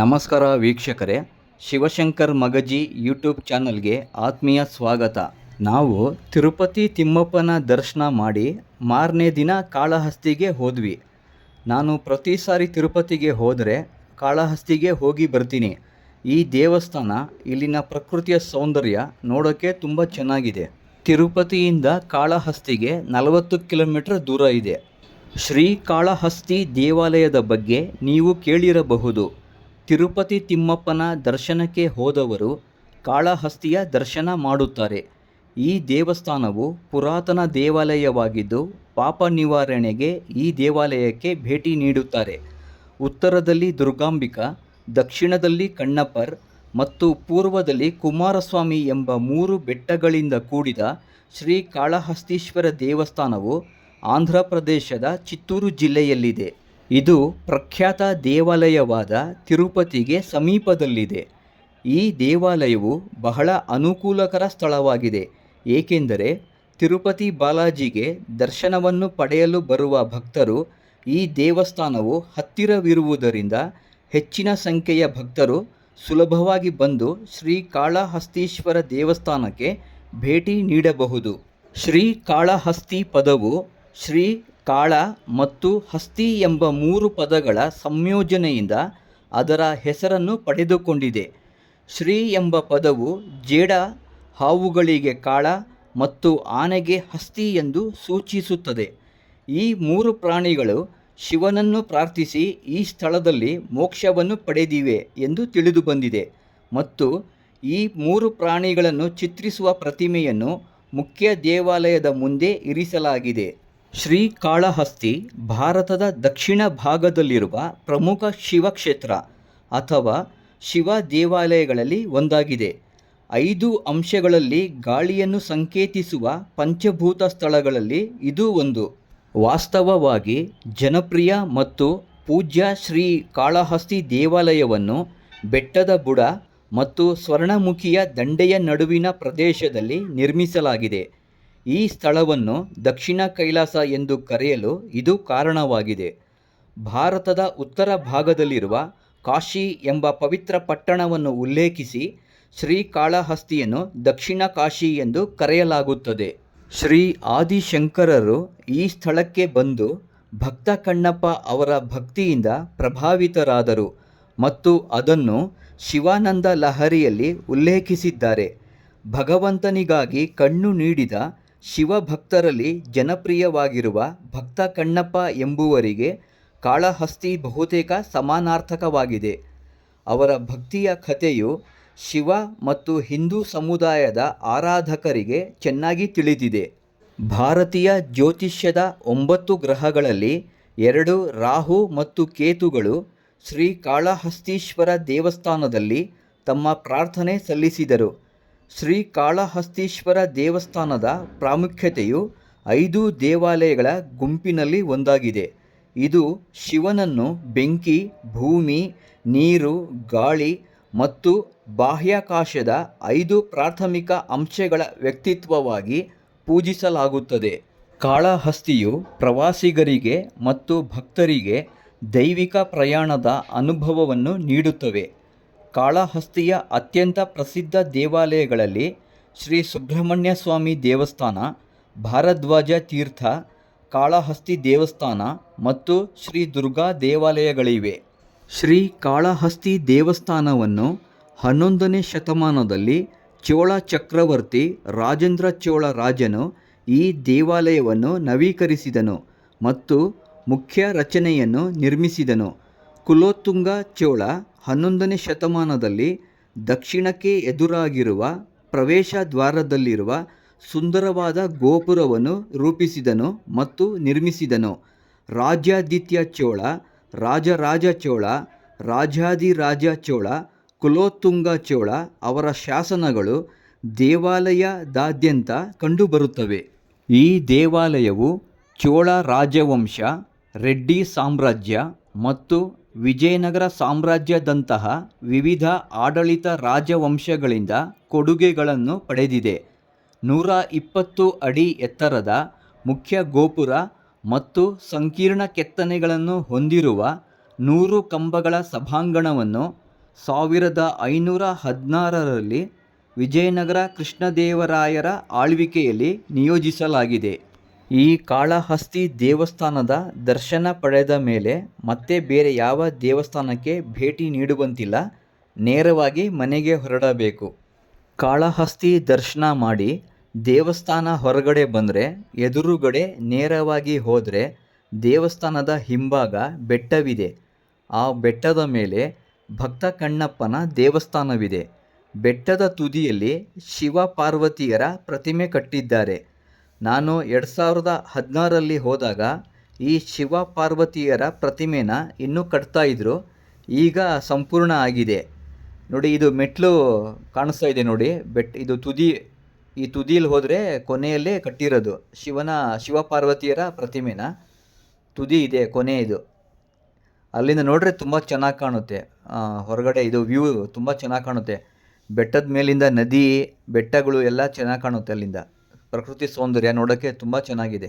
ನಮಸ್ಕಾರ ವೀಕ್ಷಕರೇ, ಶಿವಶಂಕರ್ ಮಗಜಿ ಯೂಟ್ಯೂಬ್ ಚಾನಲ್ಗೆ ಆತ್ಮೀಯ ಸ್ವಾಗತ. ನಾವು ತಿರುಪತಿ ತಿಮ್ಮಪ್ಪನ ದರ್ಶನ ಮಾಡಿ ಮಾರನೇ ದಿನ ಕಾಳಹಸ್ತಿಗೆ ಹೋದ್ವಿ. ನಾನು ಪ್ರತಿ ಸಾರಿ ತಿರುಪತಿಗೆ ಹೋದರೆ ಕಾಳಹಸ್ತಿಗೆ ಹೋಗಿ ಬರ್ತೀನಿ. ಈ ದೇವಸ್ಥಾನ, ಇಲ್ಲಿನ ಪ್ರಕೃತಿಯ ಸೌಂದರ್ಯ ನೋಡೋಕ್ಕೆ ತುಂಬ ಚೆನ್ನಾಗಿದೆ. ತಿರುಪತಿಯಿಂದ ಕಾಳಹಸ್ತಿಗೆ ನಲವತ್ತು ಕಿಲೋಮೀಟರ್ ದೂರ ಇದೆ. ಶ್ರೀ ಕಾಳಹಸ್ತಿ ದೇವಾಲಯದ ಬಗ್ಗೆ ನೀವು ಕೇಳಿರಬಹುದು. ತಿರುಪತಿ ತಿಮ್ಮಪ್ಪನ ದರ್ಶನಕ್ಕೆ ಹೋದವರು ಕಾಳಹಸ್ತಿಯ ದರ್ಶನ ಮಾಡುತ್ತಾರೆ. ಈ ದೇವಸ್ಥಾನವು ಪುರಾತನ ದೇವಾಲಯವಾಗಿದ್ದು ಪಾಪ ನಿವಾರಣೆಗೆ ಈ ದೇವಾಲಯಕ್ಕೆ ಭೇಟಿ ನೀಡುತ್ತಾರೆ. ಉತ್ತರದಲ್ಲಿ ದುರ್ಗಾಂಬಿಕಾ, ದಕ್ಷಿಣದಲ್ಲಿ ಕಣ್ಣಪ್ಪರ್ ಮತ್ತು ಪೂರ್ವದಲ್ಲಿ ಕುಮಾರಸ್ವಾಮಿ ಎಂಬ ಮೂರು ಬೆಟ್ಟಗಳಿಂದ ಕೂಡಿದ ಶ್ರೀ ಕಾಳಹಸ್ತೀಶ್ವರ ದೇವಸ್ಥಾನವು ಆಂಧ್ರ ಪ್ರದೇಶದ ಚಿತ್ತೂರು ಜಿಲ್ಲೆಯಲ್ಲಿದೆ. ಇದು ಪ್ರಖ್ಯಾತ ದೇವಾಲಯವಾದ ತಿರುಪತಿಗೆ ಸಮೀಪದಲ್ಲಿದೆ. ಈ ದೇವಾಲಯವು ಬಹಳ ಅನುಕೂಲಕರ ಸ್ಥಳವಾಗಿದೆ. ಏಕೆಂದರೆ ತಿರುಪತಿ ಬಾಲಾಜಿಗೆ ದರ್ಶನವನ್ನು ಪಡೆಯಲು ಬರುವ ಭಕ್ತರು ಈ ದೇವಸ್ಥಾನವು ಹತ್ತಿರವಿರುವುದರಿಂದ ಹೆಚ್ಚಿನ ಸಂಖ್ಯೆಯ ಭಕ್ತರು ಸುಲಭವಾಗಿ ಬಂದು ಶ್ರೀ ಕಾಳಹಸ್ತೀಶ್ವರ ದೇವಸ್ಥಾನಕ್ಕೆ ಭೇಟಿ ನೀಡಬಹುದು. ಶ್ರೀ ಕಾಳಹಸ್ತಿ ಪದವು ಶ್ರೀ ಕಾಳ ಮತ್ತು ಹಸ್ತಿ ಎಂಬ ಮೂರು ಪದಗಳ ಸಂಯೋಜನೆಯಿಂದ ಅದರ ಹೆಸರನ್ನು ಪಡೆದುಕೊಂಡಿದೆ. ಶ್ರೀ ಎಂಬ ಪದವು ಜೇಡ, ಹಾವುಗಳಿಗೆ ಕಾಳ ಮತ್ತು ಆನೆಗೆ ಹಸ್ತಿ ಎಂದು ಸೂಚಿಸುತ್ತದೆ. ಈ ಮೂರು ಪ್ರಾಣಿಗಳು ಶಿವನನ್ನು ಪ್ರಾರ್ಥಿಸಿ ಈ ಸ್ಥಳದಲ್ಲಿ ಮೋಕ್ಷವನ್ನು ಪಡೆದಿವೆ ಎಂದು ತಿಳಿದುಬಂದಿದೆ ಮತ್ತು ಈ ಮೂರು ಪ್ರಾಣಿಗಳನ್ನು ಚಿತ್ರಿಸುವ ಪ್ರತಿಮೆಯನ್ನು ಮುಖ್ಯ ದೇವಾಲಯದ ಮುಂದೆ ಇರಿಸಲಾಗಿದೆ. ಶ್ರೀಕಾಳಹಸ್ತಿ ಭಾರತದ ದಕ್ಷಿಣ ಭಾಗದಲ್ಲಿರುವ ಪ್ರಮುಖ ಶಿವಕ್ಷೇತ್ರ ಅಥವಾ ಶಿವ ದೇವಾಲಯಗಳಲ್ಲಿ ಒಂದಾಗಿದೆ. ಐದು ಅಂಶಗಳಲ್ಲಿ ಗಾಳಿಯನ್ನು ಸಂಕೇತಿಸುವ ಪಂಚಭೂತ ಸ್ಥಳಗಳಲ್ಲಿ ಇದು ಒಂದು. ವಾಸ್ತವವಾಗಿ ಜನಪ್ರಿಯ ಮತ್ತು ಪೂಜ್ಯ ಶ್ರೀ ಕಾಳಹಸ್ತಿ ದೇವಾಲಯವನ್ನು ಬೆಟ್ಟದ ಬುಡ ಮತ್ತು ಸ್ವರ್ಣಮುಖಿಯ ದಂಡೆಯ ನಡುವಿನ ಪ್ರದೇಶದಲ್ಲಿ ನಿರ್ಮಿಸಲಾಗಿದೆ. ಈ ಸ್ಥಳವನ್ನು ದಕ್ಷಿಣ ಕೈಲಾಸ ಎಂದು ಕರೆಯಲು ಇದು ಕಾರಣವಾಗಿದೆ. ಭಾರತದ ಉತ್ತರ ಭಾಗದಲ್ಲಿರುವ ಕಾಶಿ ಎಂಬ ಪವಿತ್ರ ಪಟ್ಟಣವನ್ನು ಉಲ್ಲೇಖಿಸಿ ಶ್ರೀ ಕಾಳಹಸ್ತಿಯನ್ನು ದಕ್ಷಿಣ ಕಾಶಿ ಎಂದು ಕರೆಯಲಾಗುತ್ತದೆ. ಶ್ರೀ ಆದಿಶಂಕರರು ಈ ಸ್ಥಳಕ್ಕೆ ಬಂದು ಭಕ್ತ ಕಣ್ಣಪ್ಪ ಅವರ ಭಕ್ತಿಯಿಂದ ಪ್ರಭಾವಿತರಾದರು ಮತ್ತು ಅದನ್ನು ಶಿವಾನಂದ ಲಹರಿಯಲ್ಲಿ ಉಲ್ಲೇಖಿಸಿದ್ದಾರೆ. ಭಗವಂತನಿಗಾಗಿ ಕಣ್ಣು ನೀಡಿದ ಶಿವಭಕ್ತರಲ್ಲಿ ಜನಪ್ರಿಯವಾಗಿರುವ ಭಕ್ತ ಕಣ್ಣಪ್ಪ ಎಂಬುವರಿಗೆ ಕಾಳಹಸ್ತಿ ಬಹುತೇಕ ಸಮಾನಾರ್ಥಕವಾಗಿದೆ. ಅವರ ಭಕ್ತಿಯ ಕಥೆಯು ಶಿವ ಮತ್ತು ಹಿಂದೂ ಸಮುದಾಯದ ಆರಾಧಕರಿಗೆ ಚೆನ್ನಾಗಿ ತಿಳಿದಿದೆ. ಭಾರತೀಯ ಜ್ಯೋತಿಷ್ಯದ ಒಂಬತ್ತು ಗ್ರಹಗಳಲ್ಲಿ ಎರಡು ರಾಹು ಮತ್ತು ಕೇತುಗಳು ಶ್ರೀ ಕಾಳಹಸ್ತೀಶ್ವರ ದೇವಸ್ಥಾನದಲ್ಲಿ ತಮ್ಮ ಪ್ರಾರ್ಥನೆ ಸಲ್ಲಿಸಿದರು. ಶ್ರೀ ಕಾಳಹಸ್ತೀಶ್ವರ ದೇವಸ್ಥಾನದ ಪ್ರಾಮುಖ್ಯತೆಯು ಐದು ದೇವಾಲಯಗಳ ಗುಂಪಿನಲ್ಲಿ ಒಂದಾಗಿದೆ. ಇದು ಶಿವನನ್ನು ಬೆಂಕಿ, ಭೂಮಿ, ನೀರು, ಗಾಳಿ ಮತ್ತು ಬಾಹ್ಯಾಕಾಶದ ಐದು ಪ್ರಾಥಮಿಕ ಅಂಶಗಳ ವ್ಯಕ್ತಿತ್ವವಾಗಿ ಪೂಜಿಸಲಾಗುತ್ತದೆ. ಕಾಳಹಸ್ತಿಯು ಪ್ರವಾಸಿಗರಿಗೆ ಮತ್ತು ಭಕ್ತರಿಗೆ ದೈವಿಕ ಪ್ರಯಾಣದ ಅನುಭವವನ್ನು ನೀಡುತ್ತವೆ. ಕಾಳಹಸ್ತಿಯ ಅತ್ಯಂತ ಪ್ರಸಿದ್ಧ ದೇವಾಲಯಗಳಲ್ಲಿ ಶ್ರೀ ಸುಬ್ರಹ್ಮಣ್ಯ ಸ್ವಾಮಿ ದೇವಸ್ಥಾನ, ಭಾರದ್ವಾಜ ತೀರ್ಥ, ಕಾಳಹಸ್ತಿ ದೇವಸ್ಥಾನ ಮತ್ತು ಶ್ರೀ ದುರ್ಗಾ ದೇವಾಲಯಗಳಿವೆ. ಶ್ರೀ ಕಾಳಹಸ್ತಿ ದೇವಸ್ಥಾನವನ್ನು ಹನ್ನೊಂದನೇ ಶತಮಾನದಲ್ಲಿ ಚೋಳ ಚಕ್ರವರ್ತಿ ರಾಜೇಂದ್ರ ಚೋಳ ರಾಜನು ಈ ದೇವಾಲಯವನ್ನು ನವೀಕರಿಸಿದನು ಮತ್ತು ಮುಖ್ಯ ರಚನೆಯನ್ನು ನಿರ್ಮಿಸಿದನು. ಕುಲೋತ್ತುಂಗ ಚೋಳ ಹನ್ನೊಂದನೇ ಶತಮಾನದಲ್ಲಿ ದಕ್ಷಿಣಕ್ಕೆ ಎದುರಾಗಿರುವ ಪ್ರವೇಶ ದ್ವಾರದಲ್ಲಿರುವ ಸುಂದರವಾದ ಗೋಪುರವನ್ನು ರೂಪಿಸಿದನು ಮತ್ತು ನಿರ್ಮಿಸಿದನು. ರಾಜ್ಯಾದಿತ್ಯ ಚೋಳ, ರಾಜರಾಜ ಚೋಳ ರಾಜಾದಿರಾಜ ಚೋಳ, ಕುಲೋತ್ತುಂಗ ಚೋಳ ಅವರ ಶಾಸನಗಳು ದೇವಾಲಯದಾದ್ಯಂತ ಕಂಡುಬರುತ್ತವೆ. ಈ ದೇವಾಲಯವು ಚೋಳ ರಾಜವಂಶ, ರೆಡ್ಡಿ ಸಾಮ್ರಾಜ್ಯ ಮತ್ತು ವಿಜಯನಗರ ಸಾಮ್ರಾಜ್ಯದಂತಹ ವಿವಿಧ ಆಡಳಿತ ರಾಜವಂಶಗಳಿಂದ ಕೊಡುಗೆಗಳನ್ನು ಪಡೆದಿದೆ. ನೂರ ಇಪ್ಪತ್ತು ಅಡಿ ಎತ್ತರದ ಮುಖ್ಯ ಗೋಪುರ ಮತ್ತು ಸಂಕೀರ್ಣ ಕೆತ್ತನೆಗಳನ್ನು ಹೊಂದಿರುವ ನೂರು ಕಂಬಗಳ ಸಭಾಂಗಣವನ್ನು ಸಾವಿರದ ಐನೂರ ಹದಿನಾರರಲ್ಲಿ ವಿಜಯನಗರ ಕೃಷ್ಣದೇವರಾಯರ ಆಳ್ವಿಕೆಯಲ್ಲಿ ನಿಯೋಜಿಸಲಾಗಿದೆ. ಈ ಕಾಳಹಸ್ತಿ ದೇವಸ್ಥಾನದ ದರ್ಶನ ಪಡೆದ ಮೇಲೆ ಮತ್ತೆ ಬೇರೆ ಯಾವ ದೇವಸ್ಥಾನಕ್ಕೆ ಭೇಟಿ ನೀಡುವಂತಿಲ್ಲ, ನೇರವಾಗಿ ಮನೆಗೆ ಹೊರಡಬೇಕು. ಕಾಳಹಸ್ತಿ ದರ್ಶನ ಮಾಡಿ ದೇವಸ್ಥಾನ ಹೊರಗಡೆ ಬಂದರೆ, ಎದುರುಗಡೆ ನೇರವಾಗಿ ಹೋದರೆ ದೇವಸ್ಥಾನದ ಹಿಂಭಾಗ ಬೆಟ್ಟವಿದೆ. ಆ ಬೆಟ್ಟದ ಮೇಲೆ ಭಕ್ತ ಕಣ್ಣಪ್ಪನ ದೇವಸ್ಥಾನವಿದೆ. ಬೆಟ್ಟದ ತುದಿಯಲ್ಲಿ ಶಿವ ಪಾರ್ವತಿಯರ ಪ್ರತಿಮೆ ಕಟ್ಟಿದ್ದಾರೆ. ನಾನು ಎರಡು ಸಾವಿರದ ಹದಿನಾರರಲ್ಲಿ ಹೋದಾಗ ಈ ಶಿವ ಪಾರ್ವತಿಯರ ಪ್ರತಿಮೆನ ಇನ್ನೂ ಕಟ್ತಾ ಇದ್ರು. ಈಗ ಸಂಪೂರ್ಣ ಆಗಿದೆ. ನೋಡಿ, ಇದು ಮೆಟ್ಲು ಕಾಣಿಸ್ತಾ ಇದೆ ನೋಡಿ. ಬೆಟ್, ಇದು ತುದಿ, ಈ ತುದಿಯಲ್ಲಿ ಹೋದರೆ ಕೊನೆಯಲ್ಲೇ ಕಟ್ಟಿರೋದು. ಶಿವನ, ಶಿವ ಪಾರ್ವತಿಯರ ಪ್ರತಿಮೆನ. ತುದಿ ಇದೆ, ಕೊನೆ ಇದು. ಅಲ್ಲಿಂದ ನೋಡ್ರೆ ತುಂಬ ಚೆನ್ನಾಗಿ ಕಾಣುತ್ತೆ. ಹೊರಗಡೆ ಇದು ವ್ಯೂ ತುಂಬ ಚೆನ್ನಾಗಿ ಕಾಣುತ್ತೆ. ಬೆಟ್ಟದ ಮೇಲಿಂದ ನದಿ, ಬೆಟ್ಟಗಳು ಎಲ್ಲ ಚೆನ್ನಾಗಿ ಕಾಣುತ್ತೆ ಅಲ್ಲಿಂದ. ಪ್ರಕೃತಿ ಸೌಂದರ್ಯ ನೋಡೋಕ್ಕೆ ತುಂಬ ಚೆನ್ನಾಗಿದೆ.